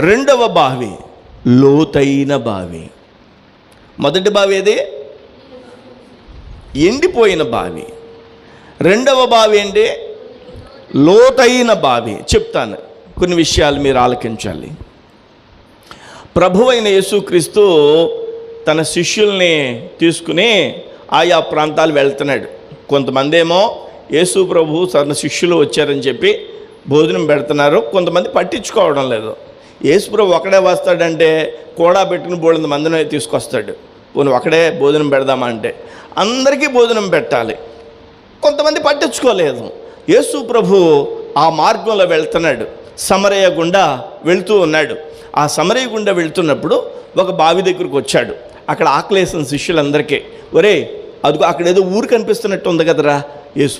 రెండవ బావి లోతైన బావి. మొదటి బావి ఏది? ఎండిపోయిన బావి. రెండవ బావి ఏంటి? లోతైన బావి. చెప్తాను. కొన్ని విషయాలు మీరు ఆలకించాలి. ప్రభువైన యేసుక్రీస్తు తన శిష్యుల్ని తీసుకుని ఆయా ప్రాంతాలు వెళ్తున్నాడు. కొంతమంది ఏమో యేసు ప్రభు తన శిష్యులు వచ్చారని చెప్పి భోజనం పెడుతున్నారు. కొంతమంది పట్టించుకోవడం లేదు. యేసుప్రభు ఒకడే వస్తాడంటే కూడా పెట్టుకుని బోడిన మందిని తీసుకొస్తాడు. పోనీ ఒకడే భోజనం పెడదామా అంటే అందరికీ భోజనం పెట్టాలి. కొంతమంది పట్టించుకోలేదు. యేసు ప్రభు ఆ మార్గంలో వెళ్తున్నాడు. సమరయ్య గుండా వెళ్తూ ఉన్నాడు. ఆ సమరయ్య గుండా వెళ్తున్నప్పుడు ఒక బావి దగ్గరకు వచ్చాడు. అక్కడ ఆకలేసిన శిష్యులందరికీ ఒరే అదిగో అక్కడ ఏదో ఊరు కనిపిస్తున్నట్టు ఉంది కదరా. యేసు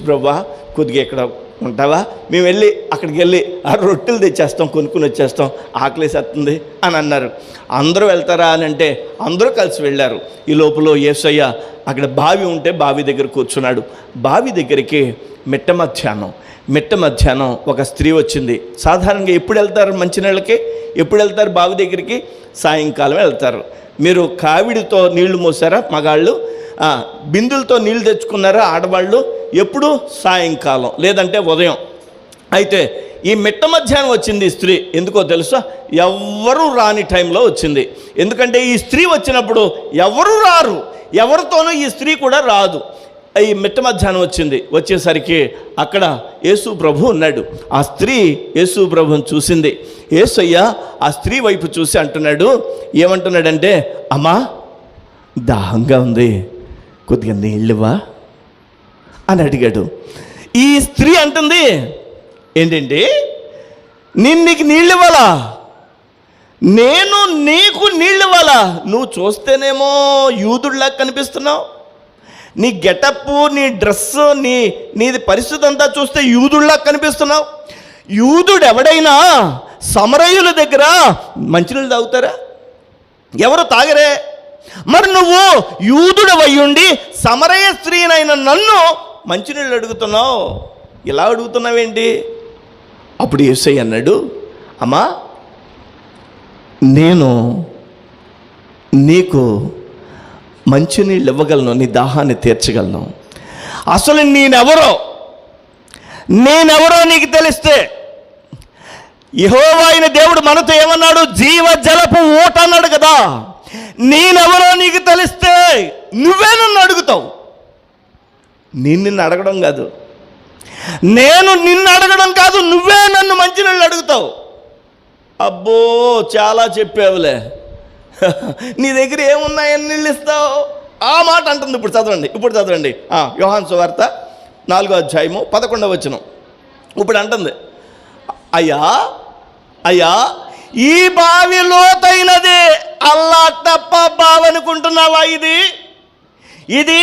కొద్దిగా ఇక్కడ ఉంటావా? మేము వెళ్ళి అక్కడికి వెళ్ళి ఆ రొట్టెలు తెచ్చేస్తాం కొనుక్కుని వచ్చేస్తాం. ఆకలేసేస్తుంది అని అన్నారు. అందరూ వెళ్తారా అని అంటే అందరూ కలిసి వెళ్ళారు. ఈ లోపల యేసయ్య అక్కడ బావి ఉంటే బావి దగ్గర కూర్చున్నాడు. బావి దగ్గరికి మిట్ట మధ్యాహ్నం మిట్ట మధ్యాహ్నం ఒక స్త్రీ వచ్చింది. సాధారణంగా ఎప్పుడు వెళ్తారు మంచినీళ్ళకి? ఎప్పుడు వెళ్తారు బావి దగ్గరికి? సాయంకాలం వెళ్తారు. మీరు కావిడితో నీళ్ళు మోసారా మగాళ్ళు? బిందులతో నీళ్ళు తెచ్చుకున్నారా ఆడవాళ్ళు? ఎప్పుడు సాయంకాలం లేదంటే ఉదయం. అయితే ఈ మిట్ట మధ్యాహ్నం వచ్చింది ఈ స్త్రీ. ఎందుకో తెలుసా? ఎవ్వరూ రాని టైంలో వచ్చింది. ఎందుకంటే ఈ స్త్రీ వచ్చినప్పుడు ఎవరు రారు? ఎవరితోనూ ఈ స్త్రీ కూడా రాదు. ఈ మిట్ట మధ్యాహ్నం వచ్చింది. వచ్చేసరికి అక్కడ యేసు ప్రభు ఉన్నాడు. ఆ స్త్రీ యేసు ప్రభుని చూసింది. యేసయ్య ఆ స్త్రీ వైపు చూసి అంటున్నాడు. ఏమంటున్నాడంటే అమ్మా దాహంగా ఉంది. కొద్దిగా నీళ్ళువా అని అడిగాడు. ఈ స్త్రీ అంటుంది ఏంటండి? నేను నీకు నీళ్ళు ఇవ్వాలా నేను నీకు నీళ్ళు ఇవ్వాలా నువ్వు చూస్తేనేమో యూదుడిలా కనిపిస్తున్నావు. నీ గెటప్ నీ డ్రెస్ నీ నీది పరిస్థితి అంతా చూస్తే యూదుడిలా కనిపిస్తున్నావు. యూదుడు ఎవడైనా సమరయుల దగ్గర మంచినీళ్ళు తాగుతారా? ఎవరు తాగరే? మరి నువ్వు యూదుడు అయ్యుండి సమరయ స్త్రీనైన నన్ను మంచినీళ్ళు అడుగుతున్నావు? ఇలా అడుగుతున్నావేంటి? అప్పుడు ఏసై అన్నాడు అమ్మా నేను నీకు మంచినీళ్ళు ఇవ్వగలను నీ దాహాన్ని తీర్చగలను. అసలు నేనెవరో? నేనెవరో నీకు తెలిస్తే? యహోవాయిన దేవుడు మనతో ఏమన్నాడు? జీవ జలపు ఊట అన్నాడు కదా. నేనెవరో నీకు తెలిస్తే? నువ్వే నన్ను అడుగుతావు. నేను నిన్ను అడగడం కాదు. నేను నిన్ను అడగడం కాదు నువ్వే నన్ను మంచి నీళ్ళు అడుగుతావు. అబ్బో చాలా చెప్పావులే. నీ దగ్గర ఏమున్నాయని నీళ్ళు ఇస్తావు? ఆ మాట అంటుంది. ఇప్పుడు చదవండి ఇప్పుడు చదవండి. ఆ, యోహాన్ సువార్త నాలుగో అధ్యాయము పదకొండవ వచ్చిన ఇప్పుడు అంటుంది. అయ్యా అయ్యా ఈ బావి లోతైనది అల్లా తప్ప బావనుకుంటున్నావా ఇది? ఇది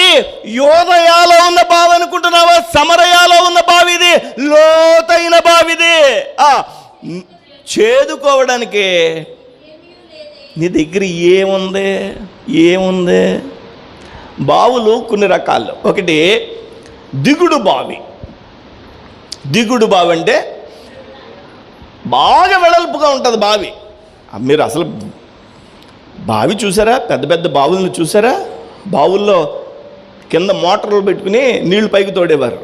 యోదయాలో ఉన్న బావి అనుకుంటున్నావా? సమరయాలో ఉన్న బావి ఇది? లోతైన బావిది ఆ, చేదుకోవడానికి నీ దగ్గర ఏముంది? ఏముంది? బావులు కొన్ని రకాలు. ఒకటి దిగుడు బావి. దిగుడు బావి అంటే బాగా వెడల్పుగా ఉంటుంది బావి. మీరు అసలు బావి చూసారా? పెద్ద పెద్ద బావులను చూసారా? బావుల్లో కింద మోటార్లు పెట్టుకుని నీళ్ళు పైకి తోడేవారు.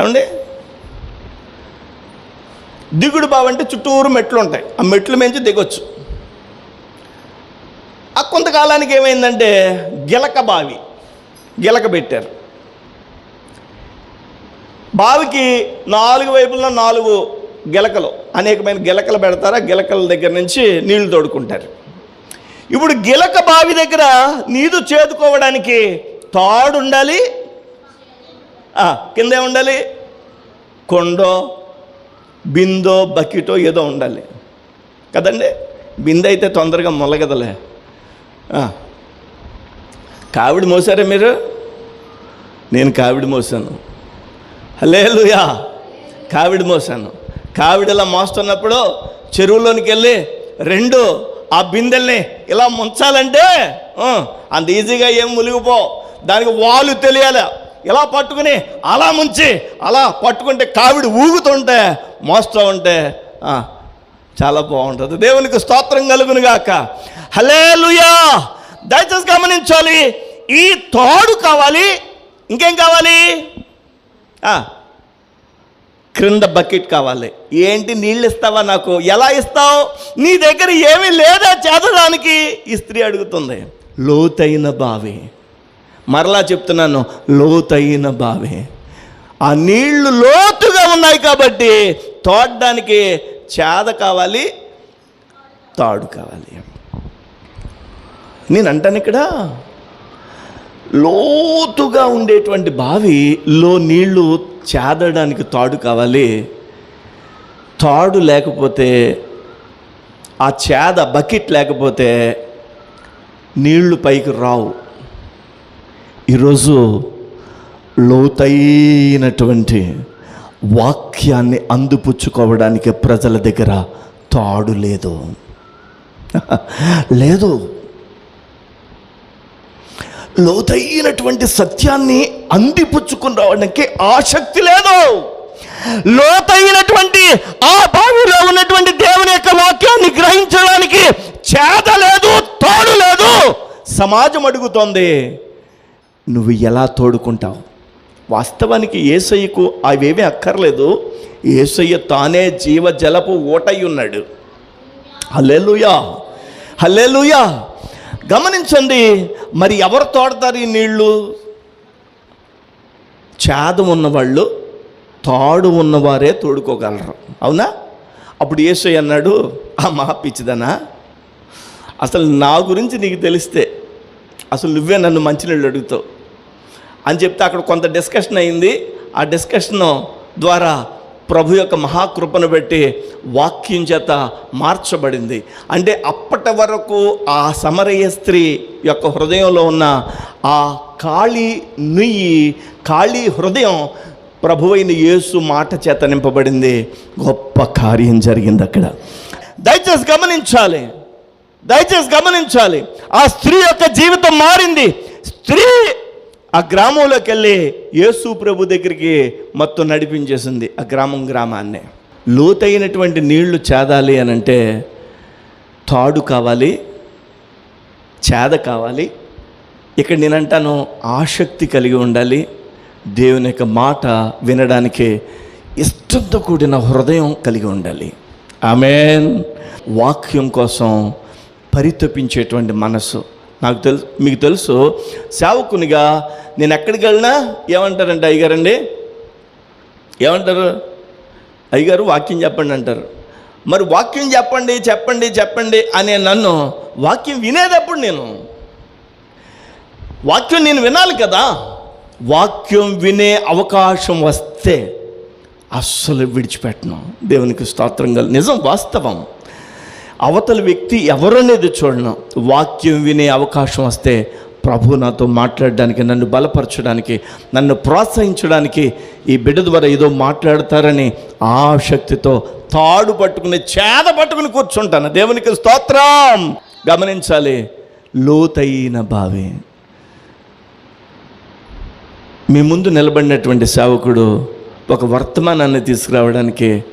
ఏమండి? దిగుడు బావి అంటే చుట్టూరు మెట్లు ఉంటాయి. ఆ మెట్లు మించి దిగొచ్చు. ఆ కొంతకాలానికి ఏమైందంటే గిలక బావి గిలక పెట్టారు. బావికి నాలుగు వైపులా నాలుగు గిలకలు అనేకమైన గిలకలు పెడతారా. గిలకల దగ్గర నుంచి నీళ్ళు తోడుకుంటారు. ఇప్పుడు గిలక బావి దగ్గర నీరు చేదుకోవడానికి తాడు ఉండాలి. ఆ, కింద ఉండాలి. కొండో బిందో బకెటో ఏదో ఉండాలి. కదండి? బిందె అయితే తొందరగా మొలగదలే. కావిడి మోసారా మీరు? నేను కావిడి మోసాను. లేలుయా కావిడి మోసాను. కావిడిలా మోస్తున్నప్పుడు చెరువులోనికి వెళ్ళి రెండు ఆ బిందెల్ని ఇలా ముంచాలంటే అంత ఈజీగా ఏం ములిగిపో దానికి వాలు తెలియాలి. ఇలా పట్టుకుని? అలా ముంచి అలా పట్టుకుంటే కావిడి ఊగుతుంటే మోస్తూ ఉంటే ఆ, చాలా బాగుంటుంది. దేవునికి స్తోత్రం కలుగును గాక. హలేలుయా దయచేసి గమనించాలి. ఈ తోడు కావాలి. ఇంకేం కావాలి? ఆ, క్రింద బకెట్ కావాలి. ఏంటి నీళ్ళు ఇస్తావా నాకు? ఎలా ఇస్తావు? నీ దగ్గర ఏమీ లేదా చేదడానికి ఈ స్త్రీ అడుగుతుంది. లోతైన బావి. మరలా చెప్తున్నాను లోతైన బావి. ఆ నీళ్ళు లోతుగా ఉన్నాయి కాబట్టి తోడడానికి చేద కావాలి తాడు కావాలి. నేను అంటాను ఇక్కడ లోతుగా ఉండేటువంటి బావి లో నీళ్ళు చేదడానికి తాడు కావాలి తాడు లేకపోతే ఆ చేద బకెట్ లేకపోతే నీళ్ళు పైకి రావు. ఈరోజు లోతైనటువంటి వాక్యాన్ని అందిపుచ్చుకోవడానికి ప్రజల దగ్గర తాడు లేదు. లేదు. లోతైనటువంటి సత్యాన్ని అందిపుచ్చుకుని రావడానికి ఆసక్తి లేదు. లోతైనటువంటి ఆ బావిలో ఉన్నటువంటి దేవుని యొక్క వాక్యాన్ని గ్రహించడానికి చేత లేదు తోడు లేదు. సమాజం అడుగుతోంది. నువ్వు ఎలా తోడుకుంటావు? వాస్తవానికి ఏసయ్యకు అవేమీ అక్కర్లేదు. ఏసయ్య తానే జీవ జలపు ఓటై ఉన్నాడు హల్లెలూయా! హల్లెలూయా! గమనించండి మరి ఎవరు తోడతారు ఈ నీళ్ళు చేదం ఉన్నవాళ్ళు తాడు ఉన్నవారే తోడుకోగలరు. అవునా? అప్పుడు ఏసై అన్నాడు ఆ పిచ్చిదనా! అసలు నా గురించి నీకు తెలిస్తే అసలు నువ్వే నన్ను మంచినీళ్ళు అడుగుతావు. అని చెప్తే అక్కడ కొంత డిస్కషన్ అయింది. ఆ డిస్కషన్ ద్వారా ప్రభు యొక్క మహాకృపను బట్టి వాక్యం చేత మార్చబడింది. అంటే అప్పటి వరకు ఆ సమరయ స్త్రీ యొక్క హృదయంలో ఉన్న ఆ ఖాళీ నుయ్యి ఖాళీ హృదయం ప్రభువైన యేసు మాట చేత నింపబడింది. గొప్ప కార్యం జరిగింది అక్కడ. దయచేసి గమనించాలి. దయచేసి గమనించాలి. ఆ స్త్రీ యొక్క జీవితం మారింది. స్త్రీ ఆ గ్రామంలోకి వెళ్ళి యేసు ప్రభు దగ్గరికి మొత్తం నడిపించేసింది. ఆ గ్రామం గ్రామాన్ని. లోతైనటువంటి నీళ్ళు చేదాలి అని అంటే తాడు కావాలి చేద కావాలి. ఇక్కడ నేనంటాను ఆసక్తి కలిగి ఉండాలి. దేవుని యొక్క మాట వినడానికి ఇష్టంతో కూడిన హృదయం కలిగి ఉండాలి. ఆమెన్. వాక్యం కోసం పరితపించేటువంటి మనసు. నాకు తెలుసు మీకు తెలుసు సేవకునిగా నేను ఎక్కడికి వెళ్ళినా ఏమంటారంటే అయ్యగారండి? ఏమంటారు? అయ్యగారు వాక్యం చెప్పండి అంటారు. మరి వాక్యం చెప్పండి చెప్పండి చెప్పండి అనే నన్ను వాక్యం వినేటప్పుడు నేను వాక్యం నేను వినాలి కదా వాక్యం వినే అవకాశం వస్తే అస్సలు విడిచిపెట్టను. దేవునికి స్తోత్రం నిజం వాస్తవం. అవతల వ్యక్తి ఎవరనేది చూడను. వాక్యం వినే అవకాశం వస్తే ప్రభు నాతో మాట్లాడడానికి నన్ను బలపరచడానికి నన్ను ప్రోత్సహించడానికి ఈ బిడ్డ ద్వారా ఏదో మాట్లాడతారని ఆసక్తితో తాడు పట్టుకుని చేద పట్టుకుని కూర్చుంటాను. దేవునికి స్తోత్రం. గమనించాలి లోతైన బావి. మీ ముందు నిలబడినటువంటి సేవకుడు ఒక వర్తమానాన్ని తీసుకురావడానికి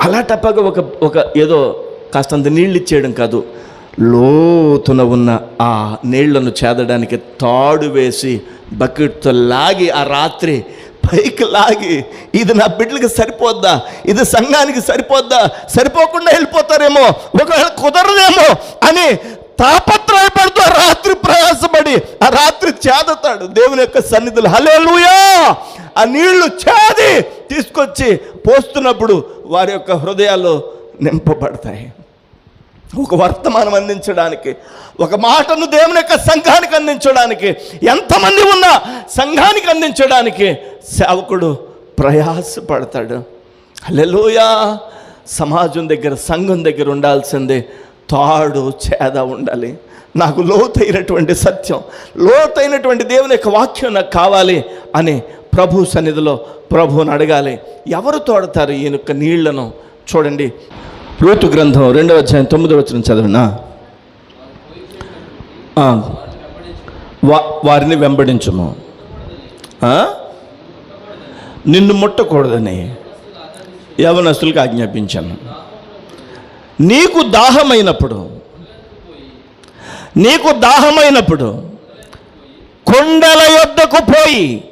అలా తప్పగా ఒక ఒక ఏదో కాస్తంత నీళ్ళు ఇచ్చేయడం కాదు లోతున ఉన్న ఆ నీళ్ళను చేదడానికి తాడు వేసి బకెట్తో లాగి ఆ రాత్రి పైకి లాగి ఇది నా బిడ్డలకి సరిపోద్దా? ఇది సంఘానికి సరిపోద్దా? సరిపోకుండా వెళ్ళిపోతారేమో? ఒకవేళ కుదరదేమో? అని తాపత్రయపడుతూ ఆ రాత్రి ప్రయాసపడి ఆ రాత్రి చేదతాడు దేవుని యొక్క సన్నిధులు. హలేలుయా ఆ నీళ్ళు చేది తీసుకొచ్చి పోస్తున్నప్పుడు వారి యొక్క హృదయాల్లో నింపబడతాయి. ఒక వర్తమానం అందించడానికి ఒక మాటను దేవుని యొక్క సంఘానికి అందించడానికి ఎంతమంది ఉన్నా సంఘానికి అందించడానికి సేవకుడు ప్రయాసపడతాడు. లెలోయా సమాజం దగ్గర సంఘం దగ్గర ఉండాల్సిందే తాడు చేద ఉండాలి. నాకు లోతైనటువంటి సత్యం లోతైనటువంటి దేవుని యొక్క వాక్యం నాకు కావాలి అని ప్రభు సన్నిధిలో ప్రభువుని అడగాలి. ఎవరు తోడతారు ఈయన యొక్క నీళ్ళను? చూడండి. లోతు గ్రంథం రెండవ అధ్యాయం తొమ్మిదవ వచ్చిన చదవనా? వా- వారిని వెంబడించము. నిన్ను ముట్టకూడదని యవనస్తులకు ఆజ్ఞాపించాను. నీకు దాహమైనప్పుడు నీకు దాహమైనప్పుడు కొండల యొద్దకు పోయి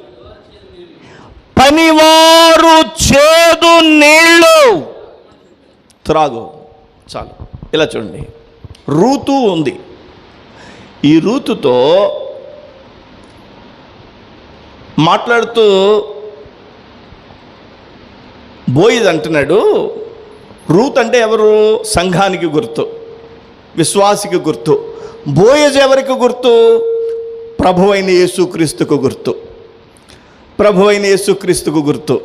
పనివారు చేదు నీళ్ళు త్రాగు. చాలు. ఇలా చూడండి. రూతు ఉంది. ఈ రూతుతో మాట్లాడుతూ బోయిద్ అంటున్నాడు. రూత్ అంటే ఎవరు? సంఘానికి గుర్తు. విశ్వాసికి గుర్తు. బోయజ్ ఎవరికి గుర్తు? ప్రభు అయిన యేసుక్రీస్తుకు గుర్తు. ప్రభు అయిన యేసుక్రీస్తుకు గుర్తు.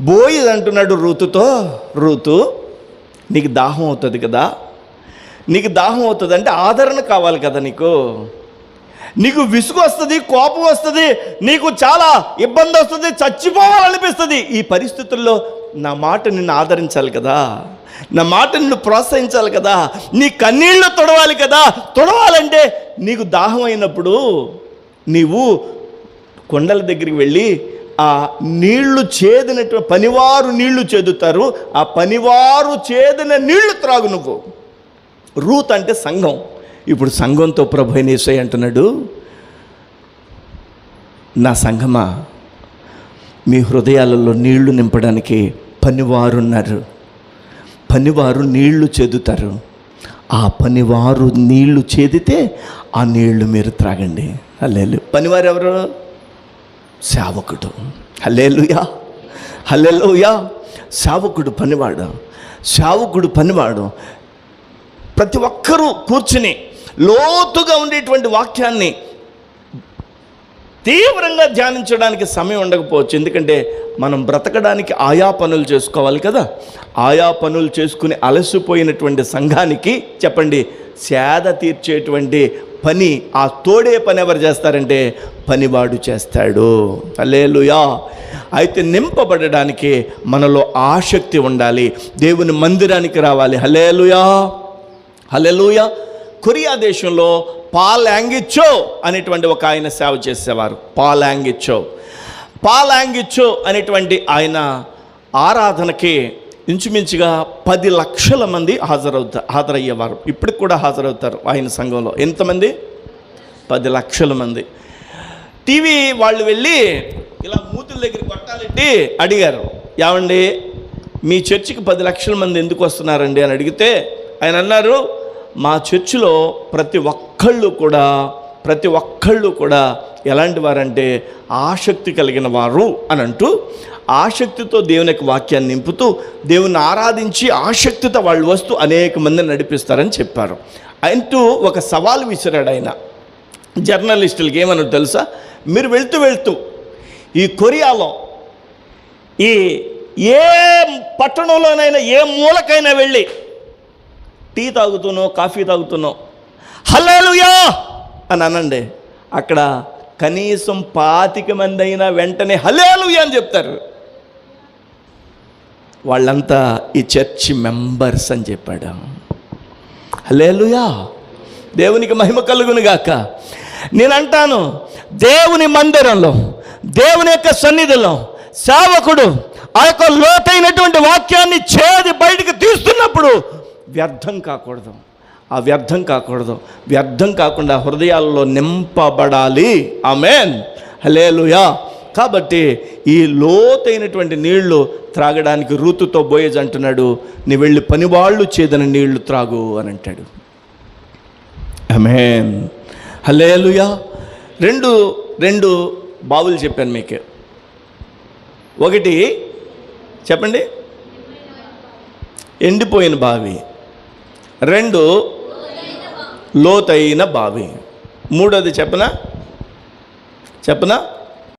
బోయిద్ అంటున్నాడు రూతుతో రూతు నీకు దాహం అవుతుంది కదా? నీకు దాహం అవుతుంది అంటే ఆదరణ కావాలి కదా నీకు? నీకు విసుగు వస్తుంది కోపం వస్తుంది నీకు చాలా ఇబ్బంది వస్తుంది చచ్చిపోవాలనిపిస్తుంది. ఈ పరిస్థితుల్లో నా మాట నిన్ను ఆదరించాలి కదా? నా మాట నిన్ను ప్రోత్సహించాలి కదా? నీ కన్నీళ్ళు తొడవాలి కదా? తొడవాలంటే నీకు దాహం అయినప్పుడు నీవు కొండల దగ్గరికి వెళ్ళి ఆ నీళ్ళు చేదినట్టు పనివారు నీళ్ళు చేదుతారు ఆ పనివారు చేదిన నీళ్ళు త్రాగు నువ్వు. రూత్ అంటే సంఘం. ఇప్పుడు సంఘంతో ప్రభు అయిన అంటున్నాడు నా సంఘమా మీ హృదయాలలో నీళ్ళు నింపడానికి పనివారున్నారు పనివారు నీళ్ళు చేదుతారు. ఆ పనివారు నీళ్ళు చేదితే ఆ నీళ్ళు మీరు త్రాగండి. అల్లెలు పనివారు ఎవరు సేవకుడు. హల్లేలుయా. హల్లేలుయా. సేవకుడు పనివాడు. సేవకుడు పనివాడు. ప్రతి ఒక్కరూ కూర్చుని లోతుగా ఉండేటువంటి వాక్యాన్ని తీవ్రంగా ధ్యానించడానికి సమయం ఉండకపోవచ్చు. ఎందుకంటే మనం బ్రతకడానికి ఆయా పనులు చేసుకోవాలి కదా. ఆయా పనులు చేసుకుని అలసిపోయినటువంటి సంఘానికి చెప్పండి సేద తీర్చేటువంటి పని ఆ తోడే పని ఎవరు చేస్తారంటే పనివాడు చేస్తాడు. అలేలుయా అయితే నింపబడడానికి మనలో ఆసక్తి ఉండాలి. దేవుని మందిరానికి రావాలి. హలేలుయా హలేలుయా కొరియా దేశంలో పాలాంగిచ్చో అనేటువంటి ఒక ఆయన సేవ చేసేవారు. పాలాంగిచ్చో పాలాంగిచ్చో అనేటువంటి ఆయన ఆరాధనకి ఇంచుమించుగా పది లక్షల మంది హాజరవుతారు హాజరయ్యేవారు. ఇప్పటికి కూడా హాజరవుతారు ఆయన సంఘంలో. ఎంతమంది? పది లక్షల మంది. టీవీ వాళ్ళు వెళ్ళి ఇలా మూతుల దగ్గర కొట్టాలంటే అడిగారు. ఏమండి? మీ చర్చికి పది లక్షల మంది ఎందుకు వస్తున్నారండి? అని అడిగితే ఆయన అన్నారు మా చర్చిలో ప్రతి ఒక్కళ్ళు కూడా ప్రతి ఒక్కళ్ళు కూడా ఎలాంటి వారంటే ఆసక్తి కలిగిన వారు అని అంటూ ఆసక్తితో దేవుని యొక్క వాక్యాన్ని నింపుతూ దేవుని ఆరాధించి ఆసక్తితో వాళ్ళు వస్తూ అనేక మందిని నడిపిస్తారని చెప్పారు. అంటూ ఒక సవాల్ విసిరాడు ఆయన. జర్నలిస్టులకి ఏమన్నా తెలుసా? మీరు వెళ్తూ వెళ్తూ ఈ కొరియాలో ఈ ఏ పట్టణంలోనైనా ఏ మూలకైనా వెళ్ళి టీ తాగుతున్నావు కాఫీ తాగుతున్నావు హల్లేలుయా అని అనండి. అక్కడ కనీసం పాతిక మంది అయినా వెంటనే హలేలుయా అని చెప్తారు. వాళ్ళంతా ఈ చర్చి మెంబర్స్ అని చెప్పాడు. లేలుయా దేవునికి మహిమ కలుగును గాక. నేను అంటాను దేవుని మందిరంలో దేవుని యొక్క సన్నిధిలో సేవకుడు ఆ యొక్క లోతైనటువంటి వాక్యాన్ని చేది బయటికి తీస్తున్నప్పుడు వ్యర్థం కాకూడదు. ఆ వ్యర్థం కాకూడదు. వ్యర్థం కాకుండా హృదయాల్లో నింపబడాలి. ఆమెన్. హలేలుయా కాబట్టి ఈ లోతైనటువంటి నీళ్ళు త్రాగడానికి రూతుతో బోయేజ్ అంటున్నాడు నీ వెళ్ళి పనివాళ్ళు చేదని నీళ్ళు త్రాగు అని అంటాడు. అమేన్ హలేలుయా రెండు రెండు బావులు చెప్పాను మీకు. ఒకటి చెప్పండి. ఎండిపోయిన బావి. రెండు లోతైన బావి. మూడోది చెప్పనా? చెప్పనా?